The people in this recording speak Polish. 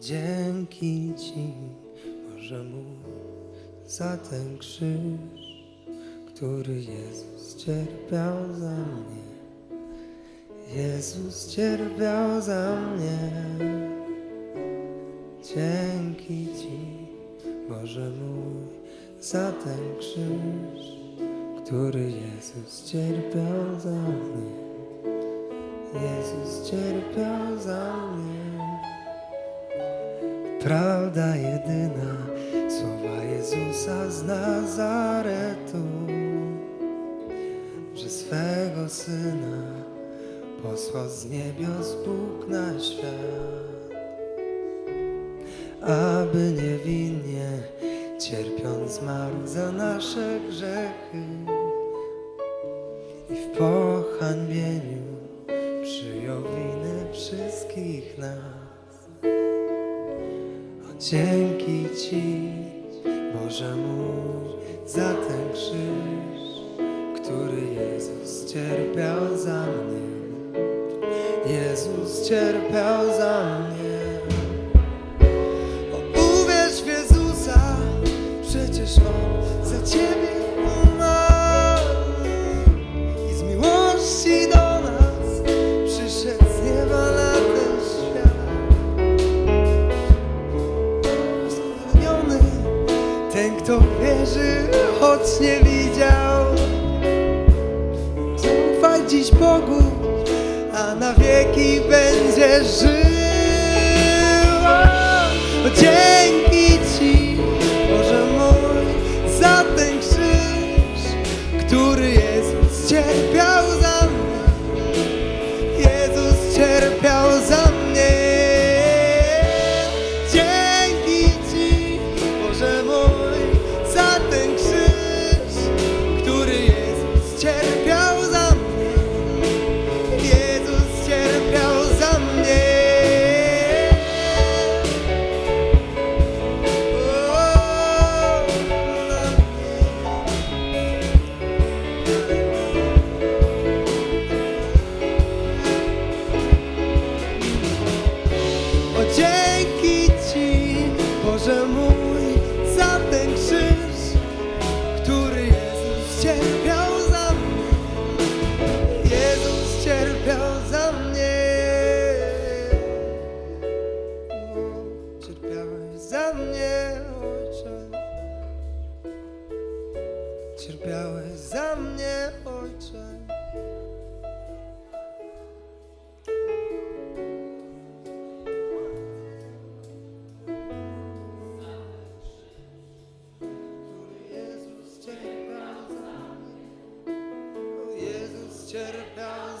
Dzięki Ci, Boże mój, za ten krzyż, który Jezus cierpiał za mnie. Jezus cierpiał za mnie. Dzięki Ci, Boże mój, za ten krzyż, który Jezus cierpiał za mnie. Jezus cierpiał Prawda jedyna, słowa Jezusa z Nazaretu, że swego Syna posłał z niebios Bóg na świat, aby niewinnie cierpiąc zmarł za nasze grzechy i w pohańbieniu przyjął winę wszystkich nas. Dzięki Ci, Boże mój, za ten krzyż, który Jezus cierpiał za mnie. Jezus cierpiał za mnie. Kto wierzy, choć nie widział. Zaufaj dziś Bogu, a na wieki będzie żył. Dzięki Ci, Boże mój, za ten krzyż, który dzięki Ci, Boże mój, za ten krzyż, który Jezus cierpiał za mnie. Jezus cierpiał za mnie. O, Cierpiałeś za mnie, Ojcze. Cierpiałeś za mnie, Ojcze. cierpiał